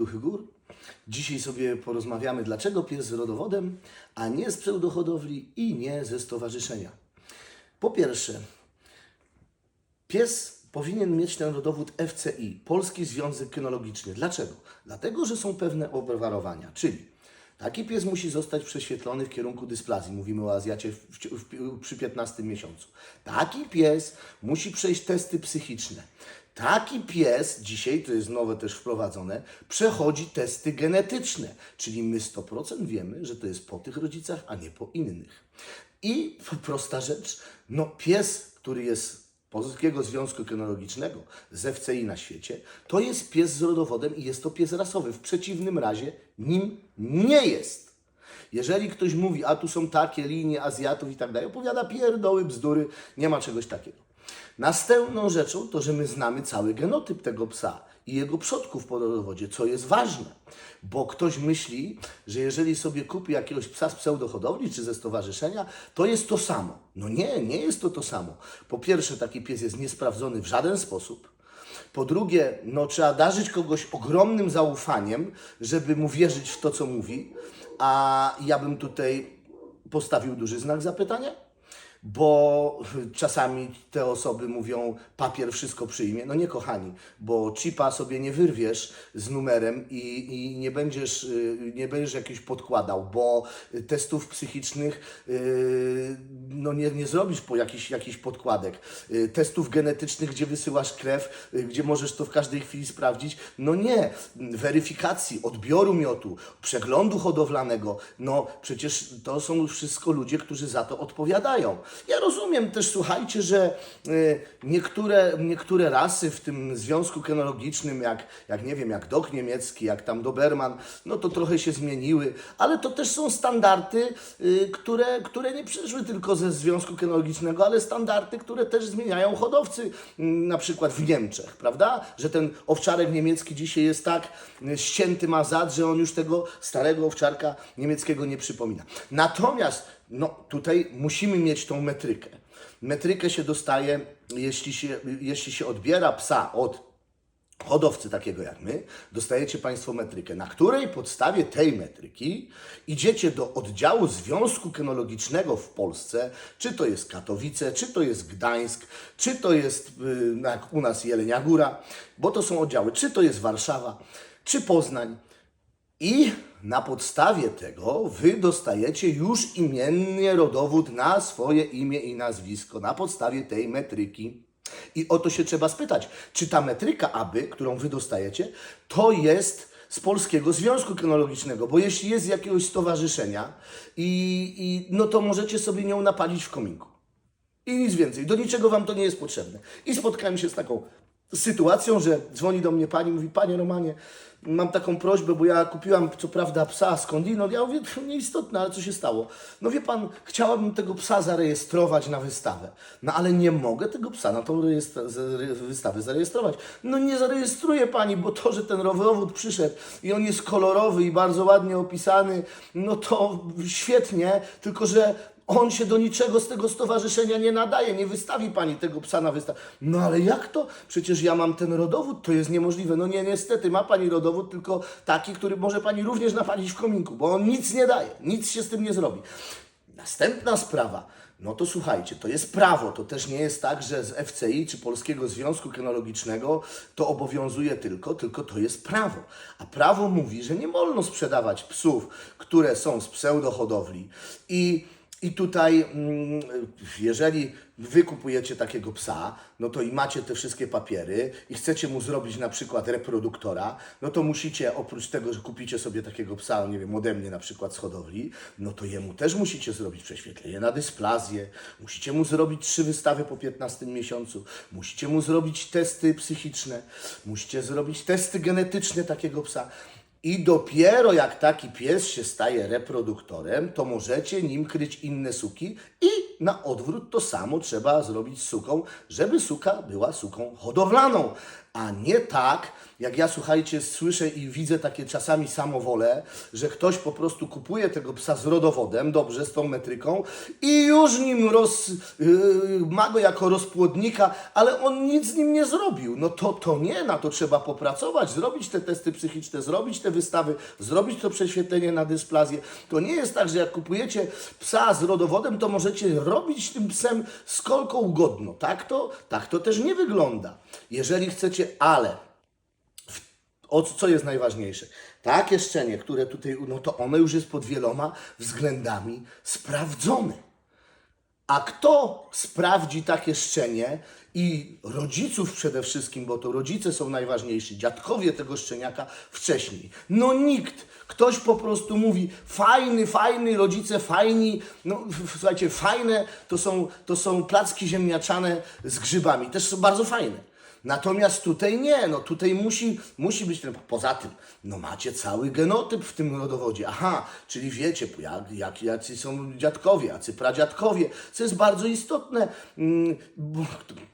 Duchy Gór. Dzisiaj sobie porozmawiamy, dlaczego pies z rodowodem, a nie z pseudohodowli i nie ze stowarzyszenia. Po pierwsze, pies powinien mieć ten rodowód FCI, Polski Związek Kynologiczny. Dlaczego? Dlatego, że są pewne obwarowania, czyli taki pies musi zostać prześwietlony w kierunku dysplazji. Mówimy o Azjacie w, w, w, przy 15 miesiącu. Taki pies musi przejść testy psychiczne. Taki pies, dzisiaj to jest nowe też wprowadzone, przechodzi testy genetyczne, czyli my 100% wiemy, że to jest po tych rodzicach, a nie po innych. I prosta rzecz, no pies, który jest Polskiego Związku Kynologicznego, z FCI na świecie, to jest pies z rodowodem i jest to pies rasowy. W przeciwnym razie nim nie jest. Jeżeli ktoś mówi, a tu są takie linie Azjatów i tak dalej, opowiada pierdoły, bzdury, nie ma czegoś takiego. Następną rzeczą to, że my znamy cały genotyp tego psa i jego przodków po rodowodzie, co jest ważne, bo ktoś myśli, że jeżeli sobie kupi jakiegoś psa z pseudohodowli czy ze stowarzyszenia, to jest to samo. No nie, nie jest to to samo. Po pierwsze, taki pies jest niesprawdzony w żaden sposób. Po drugie, no, trzeba darzyć kogoś ogromnym zaufaniem, żeby mu wierzyć w to, co mówi, a ja bym tutaj postawił duży znak zapytania bo czasami te osoby mówią, papier wszystko przyjmie. No nie, kochani, bo chipa sobie nie wyrwiesz z numerem i, i nie, będziesz, y, nie będziesz jakiś podkładał, bo testów psychicznych yy, no nie, nie zrobisz po jakiś, jakiś podkładek. Yy, Testów genetycznych, gdzie wysyłasz krew, gdzie możesz to w każdej chwili sprawdzić. No nie, weryfikacji, odbioru miotu, przeglądu hodowlanego. No przecież to są wszystko ludzie, którzy za to odpowiadają. Ja rozumiem też, słuchajcie, że y, niektóre, niektóre rasy w tym związku kenologicznym, jak, jak nie wiem, jak dok niemiecki, jak tam Doberman, no to trochę się zmieniły, ale to też są standardy, y, które, które nie przyszły tylko ze związku kenologicznego, ale standardy, które też zmieniają hodowcy, mm, na przykład w Niemczech, prawda? Że ten owczarek niemiecki dzisiaj jest tak y, ścięty ma zad, że on już tego starego owczarka niemieckiego nie przypomina. Natomiast no, tutaj musimy mieć tą metrykę. Metrykę się dostaje, jeśli się, jeśli się odbiera psa od hodowcy takiego jak my, dostajecie Państwo metrykę, na której podstawie tej metryki idziecie do oddziału Związku Kynologicznego w Polsce, czy to jest Katowice, czy to jest Gdańsk, czy to jest y, jak u nas Jelenia Góra, bo to są oddziały, czy to jest Warszawa, czy Poznań. I na podstawie tego wy dostajecie już imiennie rodowód na swoje imię i nazwisko, na podstawie tej metryki. I o to się trzeba spytać, czy ta metryka aby, którą wy dostajecie, to jest z Polskiego Związku Kynologicznego, bo jeśli jest z jakiegoś stowarzyszenia, i, i, no to możecie sobie nią napalić w kominku. I nic więcej. Do niczego wam to nie jest potrzebne. I spotkałem się z taką sytuacją, że dzwoni do mnie pani, mówi, panie Romanie, mam taką prośbę, bo ja kupiłam co prawda psa skądinąd. Ja mówię, to nieistotne, ale co się stało? No wie pan, chciałabym tego psa zarejestrować na wystawę. No ale nie mogę tego psa na tą wystawę zarejestrować. No nie zarejestruję pani, bo to, że ten rowowód przyszedł i on jest kolorowy i bardzo ładnie opisany, no to świetnie, tylko że on się do niczego z tego stowarzyszenia nie nadaje, nie wystawi pani tego psa na wystawę. No ale jak to? Przecież ja mam ten rodowód, to jest niemożliwe. No nie, niestety, ma pani rodowód, tylko taki, który może pani również napalić w kominku, bo on nic nie daje, nic się z tym nie zrobi. Następna sprawa. No to słuchajcie, to jest prawo. To też nie jest tak, że z FCI czy Polskiego Związku Kynologicznego to obowiązuje tylko, tylko to jest prawo. A prawo mówi, że nie wolno sprzedawać psów, które są z pseudohodowli. I i tutaj, mm, jeżeli wy kupujecie takiego psa, no to i macie te wszystkie papiery i chcecie mu zrobić na przykład reproduktora, no to musicie, oprócz tego, że kupicie sobie takiego psa, nie wiem, ode mnie na przykład z hodowli, no to jemu też musicie zrobić prześwietlenie na dysplazję, musicie mu zrobić trzy wystawy po 15 miesiącu, musicie mu zrobić testy psychiczne, musicie zrobić testy genetyczne takiego psa. I dopiero jak taki pies się staje reproduktorem, to możecie nim kryć inne suki i na odwrót to samo trzeba zrobić z suką, żeby suka była suką hodowlaną. A nie tak, jak ja słuchajcie, słyszę i widzę takie czasami samowole, że ktoś po prostu kupuje tego psa z rodowodem, dobrze, z tą metryką i już nim roz, yy, ma go jako rozpłodnika, ale on nic z nim nie zrobił. No to, to nie, na to trzeba popracować, zrobić te testy psychiczne, zrobić te wystawy, zrobić to prześwietlenie na dysplazję. To nie jest tak, że jak kupujecie psa z rodowodem, to możecie robić tym psem skolko ugodno. Tak to, tak to też nie wygląda. Jeżeli chcecie, ale o co jest najważniejsze? Takie szczenie, które tutaj, no to one już jest pod wieloma względami sprawdzone. A kto sprawdzi takie szczenie i rodziców przede wszystkim, bo to rodzice są najważniejsi, dziadkowie tego szczeniaka wcześniej? No nikt. Ktoś po prostu mówi, fajny, fajny, rodzice fajni, no słuchajcie, fajne to są, to są placki ziemniaczane z grzybami, też są bardzo fajne. Natomiast tutaj nie, no tutaj musi, musi być ten, poza tym, no macie cały genotyp w tym rodowodzie, aha, czyli wiecie, jak, jak, jacy są dziadkowie, jacy pradziadkowie, co jest bardzo istotne, mm,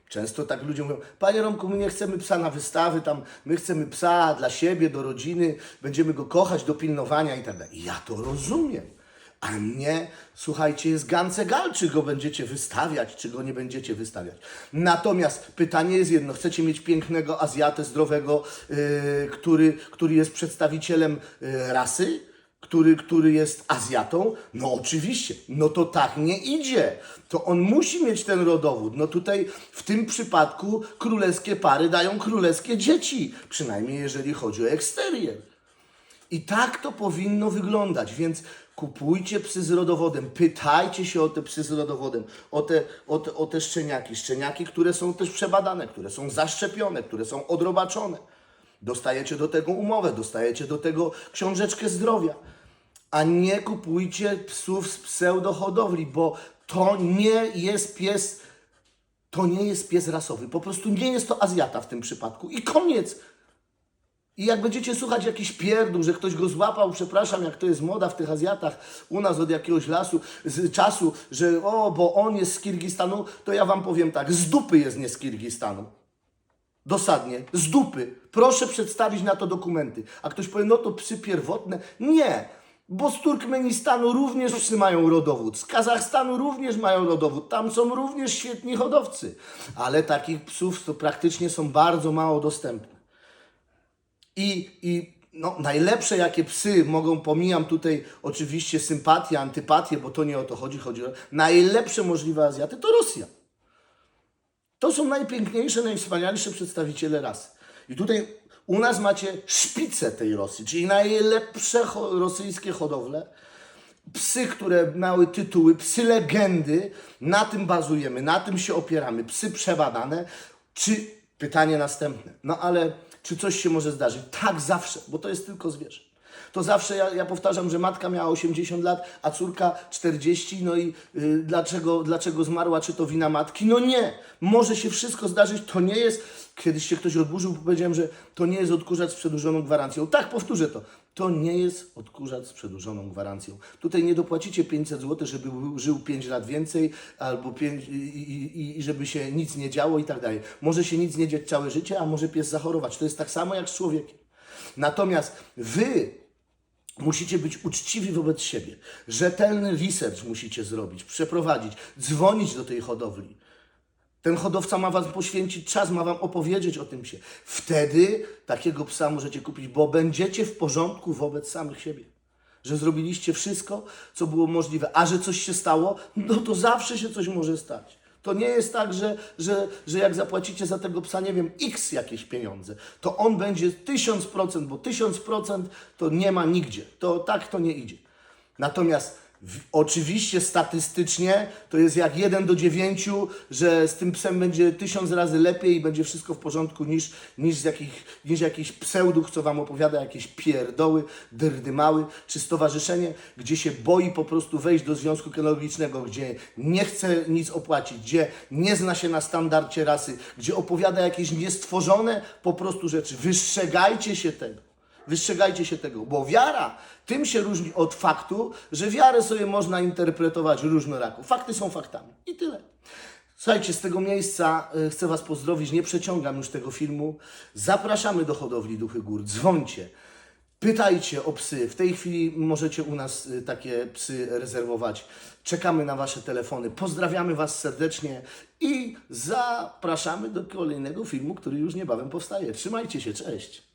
często tak ludzie mówią, panie Romku, my nie chcemy psa na wystawy, tam, my chcemy psa dla siebie, do rodziny, będziemy go kochać, do pilnowania i tak. Ja to rozumiem. A mnie, słuchajcie, jest gancegal, czy go będziecie wystawiać, czy go nie będziecie wystawiać. Natomiast pytanie jest jedno, chcecie mieć pięknego Azjatę, zdrowego, yy, który, który jest przedstawicielem yy, rasy, który, który jest Azjatą? No oczywiście, no to tak nie idzie. To on musi mieć ten rodowód. No tutaj w tym przypadku królewskie pary dają królewskie dzieci, przynajmniej jeżeli chodzi o eksterier. I tak to powinno wyglądać, więc kupujcie psy z rodowodem, pytajcie się o te psy z rodowodem, o te, o te, o te szczeniaki. Szczeniaki, które są też przebadane, które są zaszczepione, które są odrobaczone. Dostajecie do tego umowę, dostajecie do tego książeczkę zdrowia. A nie kupujcie psów z pseudohodowli, bo to nie jest pies, to nie jest pies rasowy. Po prostu nie jest to Azjata w tym przypadku. I koniec. I jak będziecie słuchać jakiś pierdół, że ktoś go złapał, przepraszam, jak to jest moda w tych Azjatach, u nas od jakiegoś lasu, z czasu, że o, bo on jest z Kirgistanu, to ja wam powiem tak, z dupy jest nie z Kirgistanu. Dosadnie, z dupy. Proszę przedstawić na to dokumenty. A ktoś powie, no to psy pierwotne. Nie, bo z Turkmenistanu również psy mają rodowód, z Kazachstanu również mają rodowód, tam są również świetni hodowcy. Ale takich psów to praktycznie są bardzo mało dostępne. I, i no, najlepsze jakie psy mogą, pomijam tutaj oczywiście sympatię, antypatię, bo to nie o to chodzi, chodzi o najlepsze możliwe Azjaty to Rosja. To są najpiękniejsze, najwspanialsze przedstawiciele rasy. I tutaj u nas macie szpicę tej Rosji, czyli najlepsze ho- rosyjskie hodowle. Psy, które miały tytuły, psy legendy, na tym bazujemy, na tym się opieramy. Psy przebadane. Czy pytanie następne, no ale czy coś się może zdarzyć? Tak, zawsze, bo to jest tylko zwierzę. To zawsze ja, ja powtarzam, że matka miała 80 lat, a córka 40. No i y, dlaczego, dlaczego zmarła? Czy to wina matki? No nie. Może się wszystko zdarzyć. To nie jest. Kiedyś się ktoś odburzył, powiedziałem, że to nie jest odkurzacz z przedłużoną gwarancją. Tak, powtórzę to. To nie jest odkurzacz z przedłużoną gwarancją. Tutaj nie dopłacicie 500 zł, żeby żył 5 lat więcej, albo 5, i, i, i żeby się nic nie działo i tak dalej. Może się nic nie dziać całe życie, a może pies zachorować. To jest tak samo jak z człowiekiem. Natomiast wy Musicie być uczciwi wobec siebie. Rzetelny research musicie zrobić, przeprowadzić, dzwonić do tej hodowli. Ten hodowca ma Wam poświęcić czas, ma Wam opowiedzieć o tym się. Wtedy takiego psa możecie kupić, bo będziecie w porządku wobec samych siebie. Że zrobiliście wszystko, co było możliwe. A że coś się stało, no to zawsze się coś może stać. To nie jest tak, że, że, że jak zapłacicie za tego psa, nie wiem, x jakieś pieniądze, to on będzie 1000%, bo 1000% to nie ma nigdzie. To tak to nie idzie. Natomiast oczywiście statystycznie to jest jak 1 do 9, że z tym psem będzie tysiąc razy lepiej i będzie wszystko w porządku niż, niż, jakich, niż jakiś pseuduch, co Wam opowiada jakieś pierdoły, dyrdymały, czy stowarzyszenie, gdzie się boi po prostu wejść do związku kinologicznego, gdzie nie chce nic opłacić, gdzie nie zna się na standardzie rasy, gdzie opowiada jakieś niestworzone po prostu rzeczy. Wystrzegajcie się tego. Wystrzegajcie się tego, bo wiara tym się różni od faktu, że wiarę sobie można interpretować różnorako. Fakty są faktami i tyle. Słuchajcie, z tego miejsca y, chcę Was pozdrowić, nie przeciągam już tego filmu. Zapraszamy do hodowli Duchy Gór, dzwońcie, pytajcie o psy. W tej chwili możecie u nas y, takie psy rezerwować. Czekamy na Wasze telefony. Pozdrawiamy Was serdecznie i zapraszamy do kolejnego filmu, który już niebawem powstaje. Trzymajcie się, cześć!